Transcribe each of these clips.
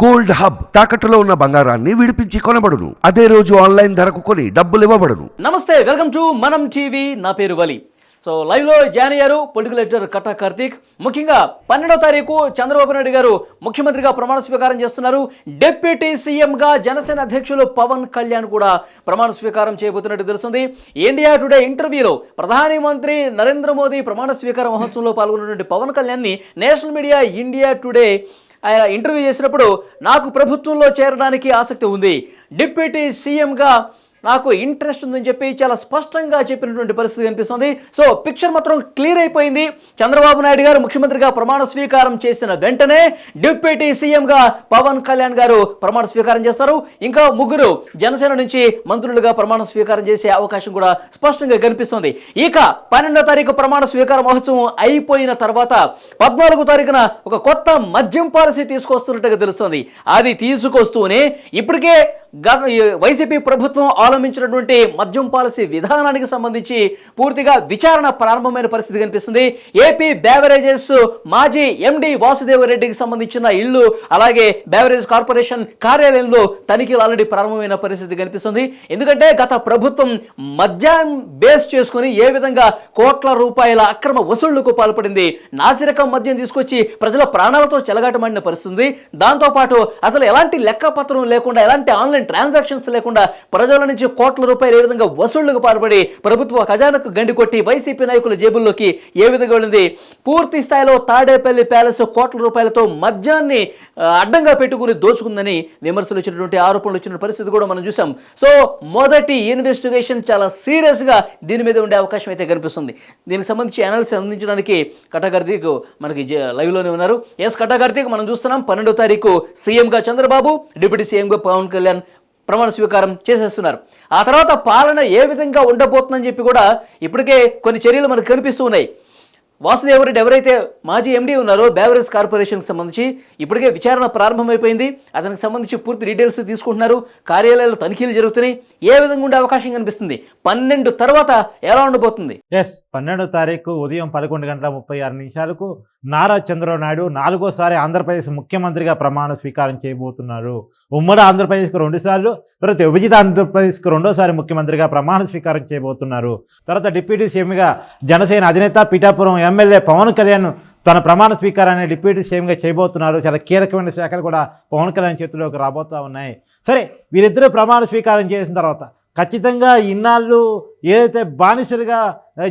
Gold hub తాకట్టులో ఉన్న బంగారాన్ని విడిపించి కొనబడును. అదే రోజు ఆన్లైన్ ధరకు కొని డబ్బులు ఇవ్వబడును. నమస్తే వెల్కమ్ టు మనం టీవీ. నా పేరు వలి. సో లైవ్లో జాయిన్ అయ్యారు పొలిటికల్ ఎడిటర్ కట్టా కార్తీక్. ముఖ్యంగా పన్నెండో తారీఖు చంద్రబాబు నాయుడు గారు ముఖ్యమంత్రిగా ప్రమాణ స్వీకారం చేస్తున్నారు. డిప్యూటీ సీఎంగా జనసేన అధ్యక్షులు పవన్ కళ్యాణ్ కూడా ప్రమాణ స్వీకారం చేయబోతున్నట్టు తెలుస్తుంది. ఇండియా టుడే ఇంటర్వ్యూలో ప్రధానమంత్రి నరేంద్ర మోదీ ప్రమాణ స్వీకార మహోత్సవంలో పాల్గొన్నటువంటి పవన్ కళ్యాణ్ని నేషనల్ మీడియా ఇండియా టుడే ఆయన ఇంటర్వ్యూ చేసినప్పుడు నాకు ప్రభుత్వంలో చేరడానికి ఆసక్తి ఉంది. డిప్యూటీ సీఎంగా నాకు ఇంట్రెస్ట్ ఉందని చెప్పి చాలా స్పష్టంగా చెప్పినటువంటి పరిస్థితి కనిపిస్తుంది. సో పిక్చర్ మాత్రం క్లియర్ అయిపోయింది. చంద్రబాబు నాయుడు గారు ముఖ్యమంత్రిగా ప్రమాణ స్వీకారం చేసిన వెంటనే డిప్యూటీ సీఎంగా పవన్ కళ్యాణ్ గారు ప్రమాణ స్వీకారం చేస్తారు. ఇంకా ముగ్గురు జనసేన నుంచి మంత్రులుగా ప్రమాణ స్వీకారం చేసే అవకాశం కూడా స్పష్టంగా కనిపిస్తుంది. ఇక పన్నెండో తారీఖు ప్రమాణ స్వీకార మహోత్సవం అయిపోయిన తర్వాత పద్నాలుగో తారీఖున ఒక కొత్త మద్యం పాలసీ తీసుకొస్తున్నట్టుగా తెలుస్తుంది. అది తీసుకొస్తూనే ఇప్పటికే గత వైసీపీ ప్రభుత్వం అవలంబించినటువంటి మద్యం పాలసీ విధానానికి సంబంధించి పూర్తిగా విచారణ ప్రారంభమైన పరిస్థితి కనిపిస్తుంది. ఏపీ బేవరేజెస్ మాజీ ఎండి వాసుదేవ రెడ్డికి సంబంధించిన ఇల్లు అలాగే బేవరేజ్ కార్పొరేషన్ కార్యాలయంలో తనిఖీలు ఆల్రెడీ ప్రారంభమైన పరిస్థితి కనిపిస్తుంది. ఎందుకంటే గత ప్రభుత్వం మద్యం బేస్ చేసుకుని ఏ విధంగా కోట్ల రూపాయల అక్రమ వసూళ్ళకు పాల్పడింది. నాసిరకం మద్యం తీసుకొచ్చి ప్రజల ప్రాణాలతో చెలగాటమాడిన పరిస్థితి దాంతోపాటు అసలు ఎలాంటి లెక్కపత్రం లేకుండా ఎలాంటి ఆన్లైన్ ట్రాన్సాక్షన్స్ లేకుండా ప్రజల నుంచి కోట్ల రూపాయలు ఏ విధంగా వసూళ్ళకు పాల్పడి ప్రభుత్వ ఖజానాకు గండి కొట్టి వైసీపీ నాయకుల జేబుల్లోకి ఏ విధంగా వెళ్ళింది? పూర్తి స్థాయిలో తాడేపల్లి ప్యాలెస్ కోట్ల రూపాయలతో మద్యాన్ని అడ్డంగా పెట్టుకుని దోచుకుందని విమర్శలు వచ్చినటువంటి ఆరోపణలు వచ్చిన పరిస్థితి కూడా మనం చూసాం సో మొదటి ఇన్వెస్టిగేషన్ చాలా సీరియస్గా దీని మీద ఉండే అవకాశం అయితే కనిపిస్తుంది. దీనికి సంబంధించి అనాలిసిస్ అందించడానికి కటాకార్తీక్ మనకి లైవ్లోనే ఉన్నారు. ఎస్ కటాకార్తీక్ మనం చూస్తున్నాం. పన్నెండో తారీఖు సీఎంగా చంద్రబాబు డిప్యూటీ సీఎంగా పవన్ కళ్యాణ్. ప్రమాణ స్వీకారం చేసేస్తున్నారు. ఆ తర్వాత పాలన ఏ విధంగా ఉండబోతుందని చెప్పి కూడా ఇప్పటికే కొన్ని చర్యలు మనకు కనిపిస్తూ ఉన్నాయి. వాసుదేవరెడ్డి ఎవరైతే మాజీ ఎండీ ఉన్నారో బేవరేజ్ కార్పొరేషన్కి సంబంధించి ఇప్పటికే విచారణ ప్రారంభమైపోయింది. అతనికి సంబంధించి పూర్తి డీటెయిల్స్ తీసుకుంటున్నారు. కార్యాలయాలు తనిఖీలు జరుగుతున్నాయి. ఏ విధంగా ఉండే అవకాశం కనిపిస్తుంది? పన్నెండు తర్వాత ఎలా ఉండబోతుంది? ఎస్ పన్నెండో తారీఖు ఉదయం పదకొండు గంటల ముప్పై ఆరు నిమిషాలకు నారా చంద్రబాబు నాయుడు నాలుగోసారి ఆంధ్రప్రదేశ్ ముఖ్యమంత్రిగా ప్రమాణ స్వీకారం చేయబోతున్నారు ఉమ్మడి ఆంధ్రప్రదేశ్కు రెండుసార్లు తర్వాత విభజిత ఆంధ్రప్రదేశ్కు రెండోసారి ముఖ్యమంత్రిగా ప్రమాణ స్వీకారం చేయబోతున్నారు. తర్వాత డిప్యూటీ సీఎంగా జనసేన అధినేత పిఠాపురం ఎమ్మెల్యే పవన్ కళ్యాణ్ తన ప్రమాణ స్వీకారాన్ని డిప్యూటీ సీఎంగా చేయబోతున్నారు. చాలా కీలకమైన శాఖలు కూడా పవన్ కళ్యాణ్ చేతిలోకి రాబోతూ ఉన్నాయి. సరే వీరిద్దరూ ప్రమాణ స్వీకారం చేసిన తర్వాత ఖచ్చితంగా ఇన్నాళ్ళు ఏదైతే బానిసలుగా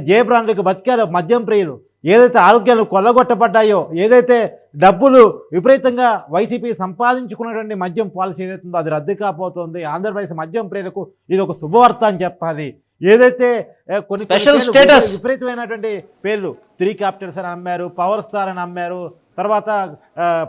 జయప్రాణులకు బతికారో మద్యం ప్రియులు ఏదైతే ఆరోగ్యాలు కొల్లగొట్టబడ్డాయో ఏదైతే డబ్బులు విపరీతంగా వైసీపీ సంపాదించుకున్నటువంటి మద్యం పాలసీ ఏదైతే ఉందో అది రద్దు కాబోతోంది. ఆంధ్రప్రదేశ్ మద్యం ప్రియులకు ఇది ఒక శుభవార్త అని చెప్పాలి. ఏదైతే కొన్ని పేర్లు status. విపరీతమైనటువంటి పేర్లు త్రీ క్యాపిటల్స్ అని అమ్మారు పవర్ స్టార్ అని అమ్మారు తర్వాత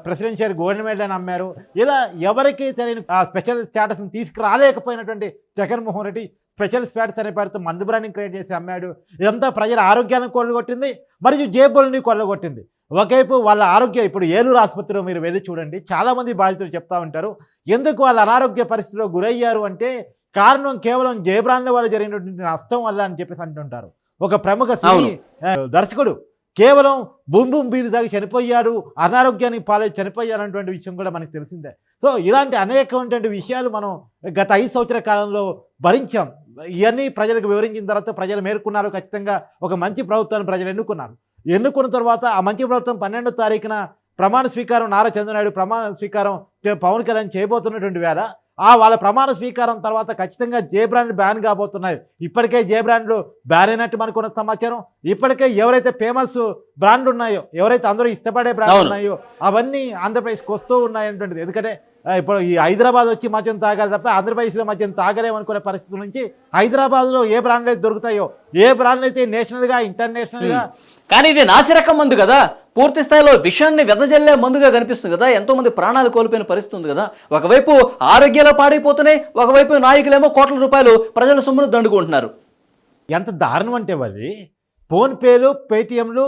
ప్రెసిడెన్షియల్ గోల్డ్ మెడల్ అని అమ్మారు. ఇలా ఎవరికి తెలియని ఆ స్పెషల్ స్టేటస్ని తీసుకురాలేకపోయినటువంటి జగన్మోహన్ రెడ్డి స్పెషల్ స్టేటస్ అనే పేరుతో మందు బ్రాండింగ్ క్రియేట్ చేసి అమ్మాడు. ఇదంతా ప్రజల ఆరోగ్యాన్ని కొల్లగొట్టింది మరియు జేబుల్ని కొల్లగొట్టింది. ఒకవైపు వాళ్ళ ఆరోగ్యం ఇప్పుడు ఏలూరు ఆసుపత్రిలో మీరు వెళ్ళి చూడండి చాలామంది బాధితులు చెప్తా ఉంటారు. ఎందుకు వాళ్ళ అనారోగ్య పరిస్థితిలో గురయ్యారు అంటే కారణం కేవలం జయబ్రాండ్ల వల్ల జరిగినటువంటి నష్టం వల్ల అని చెప్పేసి అంటుంటారు. ఒక ప్రముఖ సినీ దర్శకుడు కేవలం బూమ్ బూమ్ బీది తాగి చనిపోయాడు అనారోగ్యానికి పాలై చనిపోయారు అనేటువంటి విషయం కూడా మనకు తెలిసిందే. సో ఇలాంటి అనేకమైనటువంటి విషయాలు మనం గత ఐదు సంవత్సరాల కాలంలో భరించాం. ఇవన్నీ ప్రజలకు వివరించిన తర్వాత ప్రజలు మేర్కొన్నారు ఖచ్చితంగా ఒక మంచి ప్రభుత్వాన్ని ప్రజలు ఎన్నుకున్నారు. ఎన్నుకున్న తర్వాత ఆ మంచి ప్రభుత్వం పన్నెండో తారీఖున ప్రమాణ స్వీకారం నారా చంద్రనాయుడు ప్రమాణ స్వీకారం పవన్ కళ్యాణ్ చేయబోతున్నటువంటి వేళ ఆ వాళ్ళ ప్రమాణ స్వీకారం తర్వాత ఖచ్చితంగా జే బ్రాండ్ బ్యాన్ కాబోతున్నాయి. ఇప్పటికే జే బ్రాండ్లు బ్యాన్ అయినట్టు మనకు ఉన్న సమాచారం. ఇప్పటికే ఎవరైతే ఫేమస్ బ్రాండ్ ఉన్నాయో ఎవరైతే అందరూ ఇష్టపడే బ్రాండ్. ఉన్నాయో అవన్నీ ఆంధ్రప్రదేశ్కి వస్తూ ఉన్నాయనేటువంటిది ఎందుకంటే ఇప్పుడు ఈ హైదరాబాద్ వచ్చి మద్యం తాగాలి తప్ప ఆంధ్రప్రదేశ్లో మద్యం తాగలేము అనుకునే పరిస్థితుల నుంచి హైదరాబాద్లో ఏ బ్రాండ్లు అయితే దొరుకుతాయో ఏ బ్రాండ్లు అయితే నేషనల్గా ఇంటర్నేషనల్గా కానీ ఇది నాసిరకం మందు కదా. పూర్తి స్థాయిలో విషాన్ని వెదజల్లే మందుగా కనిపిస్తుంది కదా. ఎంతోమంది ప్రాణాలు కోల్పోయిన పరిస్థితి ఉంది కదా. ఒకవైపు ఆరోగ్యాలు పాడైపోతున్నాయి ఒకవైపు నాయకులేమో కోట్ల రూపాయలు ప్రజల సొమ్మును దండుకుంటున్నారు. ఎంత దారుణం అంటే అది ఫోన్పేలు పేటిఎంలు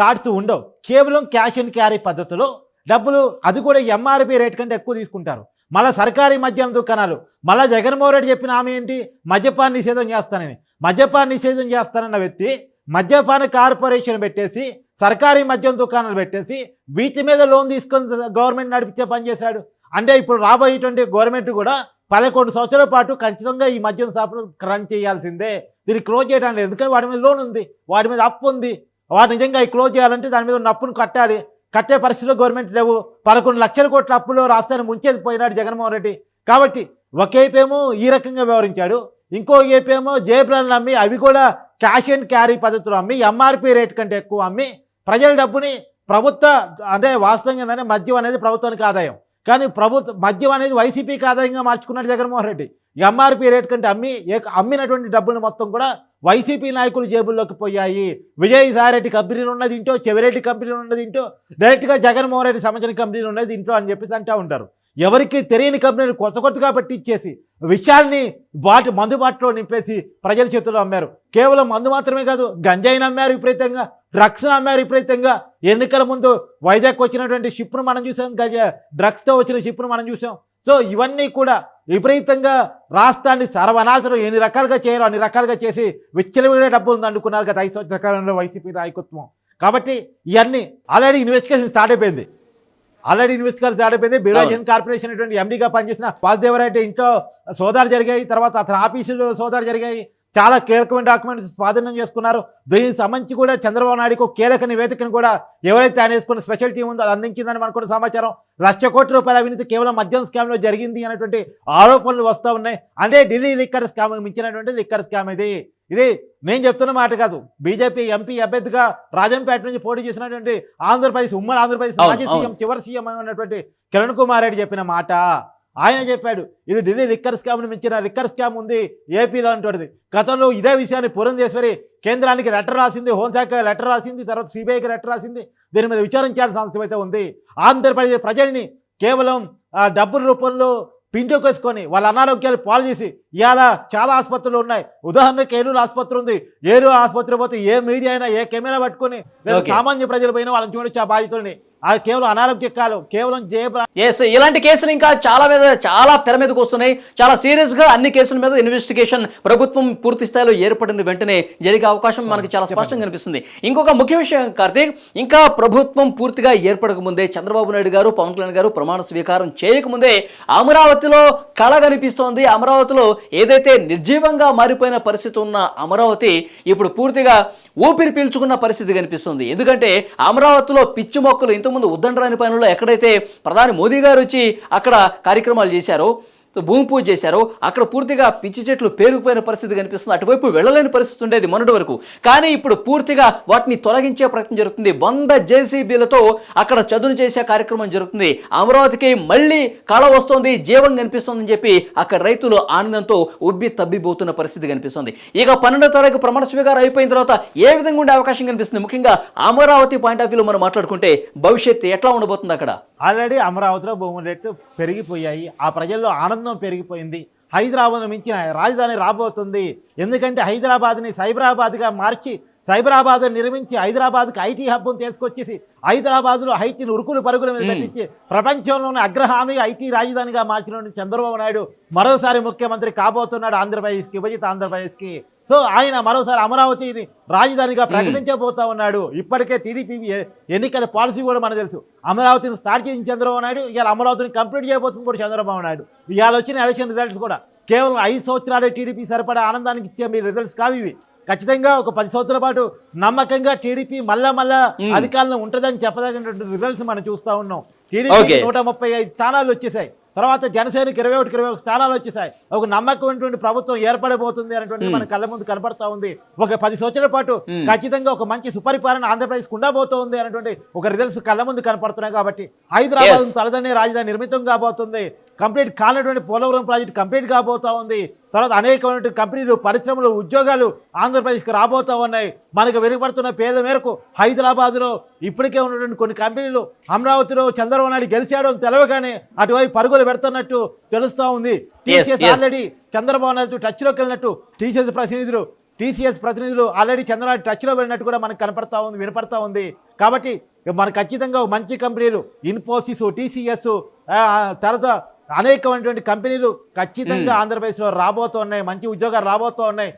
కార్డ్స్ ఉండవు. కేవలం క్యాష్ అండ్ క్యారీ పద్ధతిలో డబ్బులు అది కూడా ఎంఆర్పి రేట్ కంటే ఎక్కువ తీసుకుంటారు. మళ్ళీ సర్కారీ మద్యం దుకాణాలు. మళ్ళీ జగన్మోహన్ రెడ్డి చెప్పిన ఆమె ఏంటి? మద్యపాన నిషేధం చేస్తానని. మద్యపాన నిషేధం చేస్తానన్న వ్యక్తి మద్యపాన కార్పొరేషన్ పెట్టేసి సర్కారీ మద్యం దుకాణాలు పెట్టేసి వీటి మీద లోన్ తీసుకొని గవర్నమెంట్ నడిపించే పని చేశాడు. అంటే ఇప్పుడు రాబోయేటువంటి గవర్నమెంట్ కూడా పదకొండు సంవత్సరాల పాటు ఖచ్చితంగా ఈ మద్యం షాపులు రన్ చేయాల్సిందే. దీన్ని క్లోజ్ చేయడానికి ఎందుకంటే వాటి మీద లోన్ ఉంది. వాటి మీద అప్పు ఉంది. వాటి నిజంగా ఈ క్లోజ్ చేయాలంటే దాని మీద ఉన్న అప్పును కట్టాలి. కట్టే పరిస్థితిలో గవర్నమెంట్ లేవు. పదకొండు లక్షల కోట్ల అప్పులో రాష్ట్రాన్ని ముంచేది పోయినాడు జగన్మోహన్ రెడ్డి. కాబట్టి ఒకేపేమో ఈ రకంగా వ్యవహరించాడు. ఇంకో ఏపేమో జయప్రదలు నమ్మి అవి కూడా క్యాష్ అండ్ క్యారీ పద్ధతిలో అమ్మి ఎంఆర్పి రేట్ కంటే ఎక్కువ అమ్మి ప్రజల డబ్బుని ప్రభుత్వ అంటే వాస్తవంగా ఏంటంటే మద్యం అనేది ప్రభుత్వానికి ఆదాయం. కానీ ప్రభుత్వ మద్యం అనేది వైసీపీకి ఆదాయంగా మార్చుకున్నాడు జగన్మోహన్ రెడ్డి. ఎంఆర్పి రేట్ కంటే అమ్మి అమ్మినటువంటి డబ్బులు మొత్తం కూడా వైసీపీ నాయకులు జేబుల్లోకి పోయాయి. విజయసాయిరెడ్డి కంపెనీలు ఉన్నది ఇంటో చెవిరెడ్డి కంపెనీలు ఉన్నది ఇంటో డైరెక్ట్గా జగన్మోహన్ రెడ్డి సంబంధించిన కంపెనీలు ఉన్నది ఇంట్లో అని చెప్పేసి అంటూ ఉంటారు. ఎవరికి తెలియని కంపెనీలు కొత్త కొత్తగా పెట్టించేసి విషయాన్ని వాటి మందు బాటలో నింపేసి ప్రజల చేతుల్లో అమ్మారు. కేవలం మందు మాత్రమే కాదు గంజాయిని అమ్మారు విపరీతంగా డ్రగ్స్ అమ్మారు విపరీతంగా. ఎన్నికల ముందు వైజాగ్ వచ్చినటువంటి షిప్ను మనం చూసాం గజ డ్రగ్స్తో వచ్చిన షిప్ను మనం చూసాం. సో ఇవన్నీ కూడా విపరీతంగా రాష్ట్రాన్ని సర్వనాశనం ఎన్ని రకాలుగా చేయాలో అన్ని రకాలుగా చేసి విచ్చలవిడే డబ్బులు అందుకున్నారు గత ఐదు సంవత్సరాల కాలంలో వైసీపీ నాయకత్వం. కాబట్టి ఇవన్నీ ఆల్రెడీ ఇన్వెస్టిగేషన్ స్టార్ట్ అయిపోయింది. ఆల్రెడీ ఇన్వెస్టిగేషన్ అయిపోయింది బిరోజన్ కార్పొరేషన్ ఎండీగా పనిచేసిన వాసుదేవరాయ ఇంట్లో సోదాలు జరిగాయి. తర్వాత అతని ఆఫీసులో సోదాలు జరిగాయి. చాలా కీలకమైన డాక్యుమెంట్స్ స్వాధీనం చేసుకున్నారు. దీనికి సంబంధించి కూడా చంద్రబాబు నాయుడుకు కీలక నివేదికను కూడా ఎవరైతే ఆయన వేసుకున్న స్పెషల్ టీం ఉందో అది అందించిందని మనకున్న సమాచారం. లక్ష కోట్ల రూపాయల అవినీతి కేవలం మద్యం స్కామ్లో జరిగింది అనేటువంటి ఆరోపణలు వస్తూ ఉన్నాయి. అంటే ఢిల్లీ లిక్కర్ స్కామ్ మించినటువంటి లిక్కర్ స్కామ్ ఇది. ఇది నేను చెప్తున్న మాట కాదు. బీజేపీ ఎంపీ అభ్యర్థిగా రాజంపేట నుంచి పోటీ చేసినటువంటి ఆంధ్రప్రదేశ్ ఉమ్మడి ఆంధ్రప్రదేశ్ మాజీ. సీఎం చివరి సీఎం అయినటువంటి కిరణ్ కుమార్ రెడ్డి చెప్పిన మాట. ఆయన చెప్పాడు ఇది ఢిల్లీ రిక్కర్ స్కామ్ను మించిన రిక్కర్ స్కామ్ ఉంది ఏపీలో అంటున్నది గతంలో ఇదే విషయాన్ని పురంధేశ్వరి కేంద్రానికి లెటర్ రాసింది హోంశాఖ లెటర్ రాసింది తర్వాత సిబిఐకి లెటర్ రాసింది. దీని మీద విచారించాల్సిన అవసరం అయితే ఉంది. ఆంధ్రప్రదేశ్ ప్రజల్ని కేవలం డబ్బుల రూపంలో పిండుకేసుకొని వాళ్ళ అనారోగ్యాలు పాలు చేసి ఇవాళ చాలా ఆసుపత్రులు ఉన్నాయి. ఉదాహరణకి ఏలూరు ఆసుపత్రి ఉంది. ఏలూరు ఆసుపత్రి పోతే ఏ మీడియా అయినా ఏ కెమెరా పట్టుకొని. సామాన్య ప్రజలు పోయినా వాళ్ళని చూడొచ్చు ఆ బాధితుల్ని. అది కేవలం అనారోగ్యకాలు కేవలం జయప్ర ఎస్ ఇలాంటి కేసులు ఇంకా చాలా మీద చాలా తెర మీదకి వస్తున్నాయి. చాలా సీరియస్గా అన్ని కేసుల మీద ఇన్వెస్టిగేషన్ ప్రభుత్వం పూర్తి స్థాయిలో ఏర్పడిన వెంటనే. జరిగే అవకాశం మనకి చాలా స్పష్టంగా కనిపిస్తుంది ఇంకొక ముఖ్య విషయం కార్తీక్ ఇంకా ప్రభుత్వం పూర్తిగా ఏర్పడక ముందే చంద్రబాబు నాయుడు గారు పవన్ కళ్యాణ్ గారు ప్రమాణ స్వీకారం చేయకముందే అమరావతిలో కళ కనిపిస్తోంది. అమరావతిలో ఏదైతే నిర్జీవంగా మారిపోయిన పరిస్థితి ఉన్న అమరావతి ఇప్పుడు పూర్తిగా ఊపిరి పీల్చుకున్న పరిస్థితి కనిపిస్తుంది. ఎందుకంటే అమరావతిలో పిచ్చి మొక్కలు ఇంతకుముందు ఉద్దండరాని పనుల్లో ఎక్కడైతే ప్రధాని మోదీ గారు వచ్చి అక్కడ కార్యక్రమాలు చేశారో భూమి పూజ చేశారో అక్కడ పూర్తిగా పిచ్చి చెట్లు పేరుకుపోయిన పరిస్థితి కనిపిస్తుంది. అటువైపు వెళ్ళలేని పరిస్థితి ఉండేది మొన్నటి వరకు. కానీ ఇప్పుడు పూర్తిగా వాటిని తొలగించే ప్రయత్నం జరుగుతుంది. వంద జేసీబీలతో అక్కడ చదును చేసే కార్యక్రమం జరుగుతుంది. అమరావతికి మళ్ళీ కళ వస్తోంది జీవం కనిపిస్తోందని చెప్పి అక్కడ రైతులు ఆనందంతో ఉబ్బి తబ్బిపోతున్న పరిస్థితి కనిపిస్తుంది. ఇక పన్నెండో తారీఖు ప్రమాణ స్వీకారం అయిపోయిన తర్వాత ఏ విధంగా ఉండే అవకాశం కనిపిస్తుంది? ముఖ్యంగా అమరావతి పాయింట్ ఆఫ్ వ్యూలో మనం మాట్లాడుకుంటే భవిష్యత్తు ఎట్లా ఉండబోతుంది అక్కడ? ఆల్రెడీ అమరావతిలో భూముల రేట్లు పెరిగిపోయాయి. ఆ ప్రజల్లో ఆనందం పెరిగిపోయింది. హైదరాబాద్ మించిన రాజధాని రాబోతుంది. ఎందుకంటే హైదరాబాద్ని సైబరాబాద్గా మార్చి సైబరాబాద్ నిర్మించి హైదరాబాద్కి ఐటీ హబ్ను తీసుకొచ్చేసి హైదరాబాద్లో ఐటీని ఉరుకులు పరుగుల మీద పెట్టించి ప్రపంచంలోని అగ్రహామి ఐటీ రాజధానిగా మార్చిన చంద్రబాబు నాయుడు మరోసారి ముఖ్యమంత్రి కాబోతున్నాడు ఆంధ్రప్రదేశ్కి విభజిత ఆంధ్రప్రదేశ్కి. సో ఆయన మరోసారి అమరావతిని రాజధానిగా ప్రకటించబోతా ఉన్నాడు. ఇప్పటికే టీడీపీ ఎన్నికల పాలసీ కూడా మనకు తెలుసు. అమరావతిని స్టార్ట్ చేసిన చంద్రబాబు నాయుడు ఇవాళ అమరావతిని కంప్లీట్ చేయబోతుంది కూడా చంద్రబాబు నాయుడు. ఇవాళ వచ్చిన ఎలక్షన్ రిజల్ట్స్ కూడా కేవలం ఐదు సంవత్సరాలే టీడీపీ సరిపడా ఆనందానికి ఇచ్చే మీ రిజల్ట్స్ కావు ఇవి. ఖచ్చితంగా ఒక పది సంవత్సరాల పాటు నమ్మకంగా టీడీపీ మళ్ళా మళ్ళా అధికారంలో ఉంటుందని చెప్పదగినటువంటి రిజల్ట్స్ మనం చూస్తా ఉన్నాం. టీడీపీ. నూట ముప్పై ఐదు స్థానాలు వచ్చేసాయి. తర్వాత జనసేనకి ఇరవై ఒకటి ఇరవై ఒక స్థానాలు వచ్చేసాయి. ఒక నమ్మకమైనటువంటి ప్రభుత్వం ఏర్పడబోతుంది అనేటువంటి మన కళ్ళ ముందు కనపడతా ఉంది. ఒక పది సంవత్సరాల పాటు ఖచ్చితంగా ఒక మంచి సుపరిపాలన ఆంధ్రప్రదేశ్ ఉండబోతోంది అనేటువంటి ఒక రిజల్ట్స్ కళ్ళ ముందు కనపడుతున్నాయి కాబట్టి హైదరాబాద్ Yes. తలదన్నే రాజధాని నిర్మితం కాబోతుంది. కంప్లీట్ కానటువంటి పోలవరం ప్రాజెక్ట్ కంప్లీట్ కాబోతా ఉంది. తర్వాత అనేకమైనటువంటి కంపెనీలు పరిశ్రమలు ఉద్యోగాలు ఆంధ్రప్రదేశ్కి రాబోతా ఉన్నాయి. మనకు వెనుకబడుతున్న పేద మేరకు హైదరాబాద్లో ఇప్పటికే ఉన్నటువంటి కొన్ని కంపెనీలు అమరావతిలో చంద్రబాబు నాయుడు గెలిచాడు అని తెలవగానే అటువైపు పరుగులు పెడుతున్నట్టు తెలుస్తూ ఉంది. టీసీఎస్. ఆల్రెడీ చంద్రబాబు నాయుడు టచ్లోకి వెళ్ళినట్టు టీసీఎస్ ప్రతినిధులు టీసీఎస్ ప్రతినిధులు ఆల్రెడీ చంద్రబాబు టచ్లో వెళ్ళినట్టు కూడా మనకు కనపడతా ఉంది వినపడతా ఉంది. కాబట్టి మనకు ఖచ్చితంగా మంచి కంపెనీలు ఇన్ఫోసిస్ టీసీఎస్ తర్వాత అనేకమైనటువంటి కంపెనీలు ఖచ్చితంగా ఆంధ్రప్రదేశ్లో రాబోతున్నాయి మంచి ఉద్యోగాలు రాబోతూ ఉన్నాయి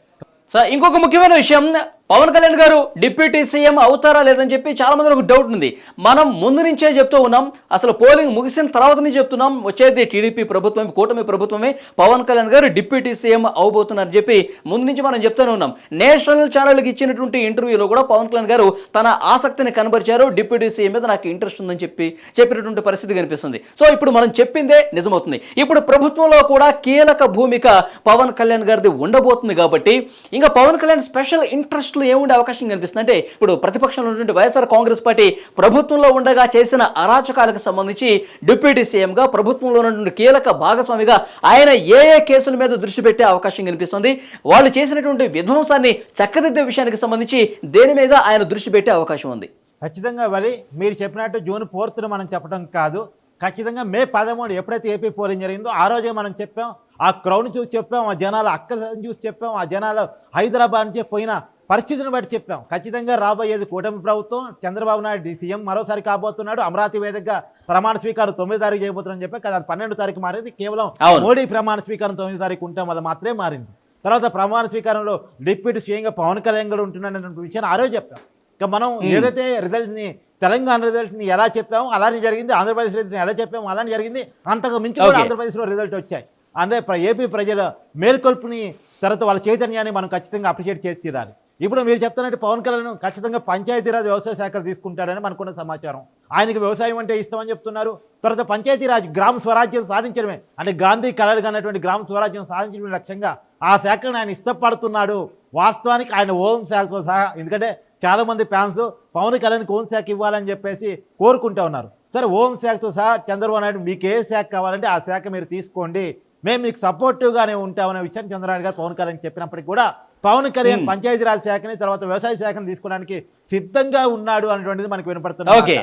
సో ఇంకొక ముఖ్యమైన విషయం పవన్ కళ్యాణ్ గారు డిప్యూటీ సీఎం అవుతారా లేదని చెప్పి చాలా మంది ఒక డౌట్ ఉంది. మనం ముందు నుంచే చెప్తూ ఉన్నాం. అసలు పోలింగ్ ముగిసిన తర్వాత నుంచి చెప్తున్నాం. వచ్చేది టీడీపీ ప్రభుత్వం కూటమి ప్రభుత్వమే. పవన్ కళ్యాణ్ గారు డిప్యూటీ సీఎం అవబోతున్నారని చెప్పి ముందు నుంచి మనం చెప్తూనే ఉన్నాం. నేషనల్ ఛానల్కి ఇచ్చినటువంటి ఇంటర్వ్యూలో కూడా పవన్ కళ్యాణ్ గారు తన ఆసక్తిని కనబరిచారు. డిప్యూటీ సీఎం మీద నాకు ఇంట్రెస్ట్ ఉందని చెప్పి చెప్పినటువంటి పరిస్థితి కనిపిస్తుంది. సో ఇప్పుడు మనం చెప్పిందే నిజమవుతుంది. ఇప్పుడు ప్రభుత్వంలో కూడా కీలక భూమిక పవన్ కళ్యాణ్ గారిది ఉండబోతుంది కాబట్టి ఇంకా పవన్ కళ్యాణ్ స్పెషల్ ఇంట్రెస్ట్లు ఏముండే అవకాశం కనిపిస్తుంది? అంటే ఇప్పుడు ప్రతిపక్షంలో ఉన్నటువంటి వైఎస్ఆర్ కాంగ్రెస్ పార్టీ ప్రభుత్వంలో ఉండగా చేసిన అరాచకాలకు సంబంధించి డిప్యూటీ సీఎంగా ప్రభుత్వంలో ఉన్నటువంటి కీలక భాగస్వామిగా ఆయన ఏ ఏ కేసుల మీద దృష్టి పెట్టే అవకాశం కనిపిస్తుంది? వాళ్ళు చేసినటువంటి విధ్వంసాన్ని చక్కదిద్దే విషయానికి సంబంధించి దేని మీద ఆయన దృష్టి పెట్టే అవకాశం ఉంది? ఖచ్చితంగా వలి మీరు చెప్పినట్టు జూన్ ఫోర్త్ను మనం చెప్పడం కాదు. ఖచ్చితంగా మే పదమూడు ఎప్పుడైతే ఏపీ పోలింగ్ జరిగిందో ఆ రోజే మనం చెప్పాం. ఆ క్రౌడ్ చూసి చెప్పాం ఆ జనాలు అక్కలను చూసి చెప్పాం ఆ జనాలు హైదరాబాద్ నుంచి పోయిన పరిస్థితిని బట్టి చెప్పాం. ఖచ్చితంగా రాబోయేది కూటమి ప్రభుత్వం చంద్రబాబు నాయుడు సీఎం మరోసారి కాబోతున్నాడు. అమరావతి వేదికగా ప్రమాణ స్వీకారం తొమ్మిది తారీఖు చేయబోతున్నారని చెప్పి కదా పన్నెండు తారీఖు మారేది. కేవలం. మోడీ ప్రమాణ స్వీకారం తొమ్మిది తారీఖు ఉండటం వల్ల మాత్రమే మారింది. తర్వాత ప్రమాణ స్వీకారంలో డిప్యూటీ సీఎంగా పవన్ కళ్యాణ్ కూడా ఉంటున్నాడనే విషయాన్ని ఆ రోజు చెప్పాం. ఇక మనం ఏదైతే రిజల్ట్ని తెలంగాణ రిజల్ట్ని ఎలా చెప్పామో అలానే జరిగింది. ఆంధ్రప్రదేశ్ రిజల్ట్ని ఎలా చెప్పామో అలానే జరిగింది. అంతకు మించి కూడా. ఆంధ్రప్రదేశ్లో రిజల్ట్ వచ్చాయి. అంటే ఏపీ ప్రజల మేల్కొల్పుని తర్వాత వాళ్ళ చైతన్యాన్ని మనం ఖచ్చితంగా అప్రిషియేట్ చేసి తీరాలి. ఇప్పుడు మీరు చెప్తున్నట్టు పవన్ కళ్యాణ్ ఖచ్చితంగా పంచాయతీరాజ్ వ్యవసాయ శాఖలు తీసుకుంటాడని మనకున్న సమాచారం. ఆయనకి వ్యవసాయం అంటే ఇష్టమని చెప్తున్నారు. తర్వాత పంచాయతీరాజ్ గ్రామ స్వరాజ్యం సాధించడమే. అంటే గాంధీ కళలు కన్నటువంటి గ్రామ స్వరాజ్యం సాధించడమే లక్ష్యంగా ఆ శాఖను ఆయన ఇష్టపడుతున్నాడు. వాస్తవానికి ఆయన ఓం శాఖతో సహా ఎందుకంటే చాలామంది ఫ్యాన్స్ పవన్ కళ్యాణ్కి ఓం శాఖ ఇవ్వాలని చెప్పేసి కోరుకుంటూ ఉన్నారు. సరే ఓం శాఖతో సహా చంద్రబాబు నాయుడు మీకు ఏ శాఖ కావాలంటే ఆ శాఖ మీరు తీసుకోండి. మేము మీకు సపోర్టివ్గానే ఉంటామనే విషయాన్ని చంద్రబాబు గారు పవన్ కళ్యాణ్ చెప్పినప్పటికీ కూడా పవన్ కళ్యాణ్ పంచాయతీరాజ్ శాఖని తర్వాత వ్యవసాయ శాఖను తీసుకోవడానికి సిద్ధంగా ఉన్నాడు అనేటువంటిది మనకు వినపడుతుంది Okay.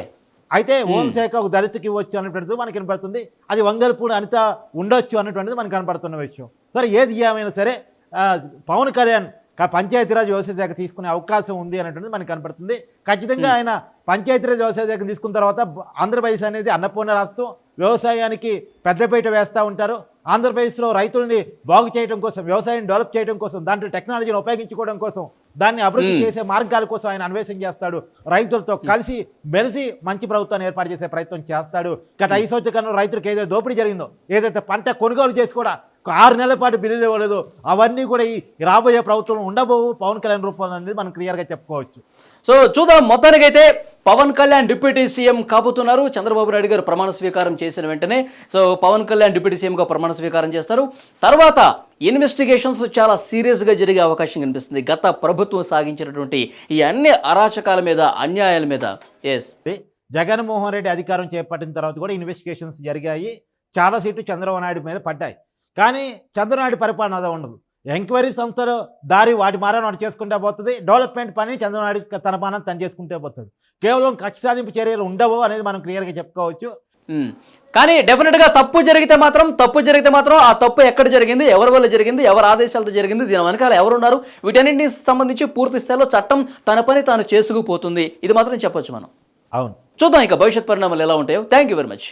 అయితే శాఖ ఒక దళితుకి ఇవ్వచ్చు అనేటువంటిది మనకి వినపడుతుంది. అది వంగల్పూడి అనిత ఉండొచ్చు అనేటువంటిది మనకు కనపడుతున్న విషయం. సరే ఏది ఏమైనా సరే పవన్ కళ్యాణ్ పంచాయతీరాజ్ వ్యవసాయ శాఖ తీసుకునే అవకాశం ఉంది అనేటువంటిది మనకు కనపడుతుంది. ఖచ్చితంగా ఆయన పంచాయతీరాజ్ వ్యవసాయ శాఖ తీసుకున్న తర్వాత ఆంధ్రప్రదేశ్ అనేది అన్నపూర్ణ రాష్ట్రం. వ్యవసాయానికి పెద్దపీట వేస్తూ ఉంటారు. ఆంధ్రప్రదేశ్లో రైతుల్ని బాగు చేయడం కోసం వ్యవసాయం డెవలప్ చేయడం కోసం దాంట్లో టెక్నాలజీని ఉపయోగించుకోవడం కోసం దాన్ని అభివృద్ధి చేసే మార్గాల కోసం ఆయన అన్వేషణ చేస్తాడు. రైతులతో కలిసి మెలిసి మంచి ప్రభుత్వాన్ని ఏర్పాటు చేసే ప్రయత్నం చేస్తాడు. గత ఐదు సంవత్సరాల రైతులకు ఏదైతే దోపిడీ జరిగిందో ఏదైతే పంట కొనుగోలు చేసి కూడా ఆరు నెలల పాటు బిల్లులు ఇవ్వలేదు అవన్నీ కూడా ఈ రాబోయే ప్రభుత్వం ఉండబోవు పవన్ కళ్యాణ్ రూపంలో అనేది మనం క్లియర్గా చెప్పుకోవచ్చు. సో చూద్దాం మొత్తానికైతే పవన్ కళ్యాణ్ డిప్యూటీ సీఎం కాబోతున్నారు. చంద్రబాబు నాయుడు గారు ప్రమాణ స్వీకారం చేసిన వెంటనే సో పవన్ కళ్యాణ్ డిప్యూటీ సీఎంగా ప్రమాణ స్వీకారం చేస్తారు. తర్వాత ఇన్వెస్టిగేషన్స్ చాలా సీరియస్గా జరిగే అవకాశం కనిపిస్తుంది. గత ప్రభుత్వం సాగించినటువంటి ఈ అన్ని అరాచకాల మీద అన్యాయాల మీద. ఎస్ జగన్మోహన్ రెడ్డి అధికారం చేపట్టిన తర్వాత కూడా ఇన్వెస్టిగేషన్స్ జరిగాయి. చాలా సీట్లు చంద్రబాబు నాయుడు మీద పడ్డాయి. కానీ చంద్రబాబు నాయుడు పరిపాలన అదే ఉండదు. ఎంక్వైరీ సంస్థలు దారి వాటి మారా వాడు చేసుకుంటే పోతుంది. డెవలప్మెంట్ పని చంద్రబాబు తన పని తను చేసుకుంటే పోతాడు. కేవలం కక్ష సాధింపు చర్యలు ఉండవు అనేది మనం క్లియర్గా చెప్పుకోవచ్చు. కానీ డెఫినెట్గా తప్పు జరిగితే మాత్రం తప్పు జరిగితే మాత్రం ఆ తప్పు ఎక్కడ జరిగింది ఎవరి వల్ల జరిగింది ఎవరి ఆదేశాలతో జరిగింది దీని వెనకాల ఎవరున్నారు వీటన్నింటికి సంబంధించి పూర్తి స్థాయిలో చట్టం తన పని తాను చేసుకుపోతుంది. ఇది మాత్రం చెప్పొచ్చు మనం. అవును. చూద్దాం ఇక భవిష్యత్ పరిణామాలు ఎలా ఉంటాయో. Thank you very much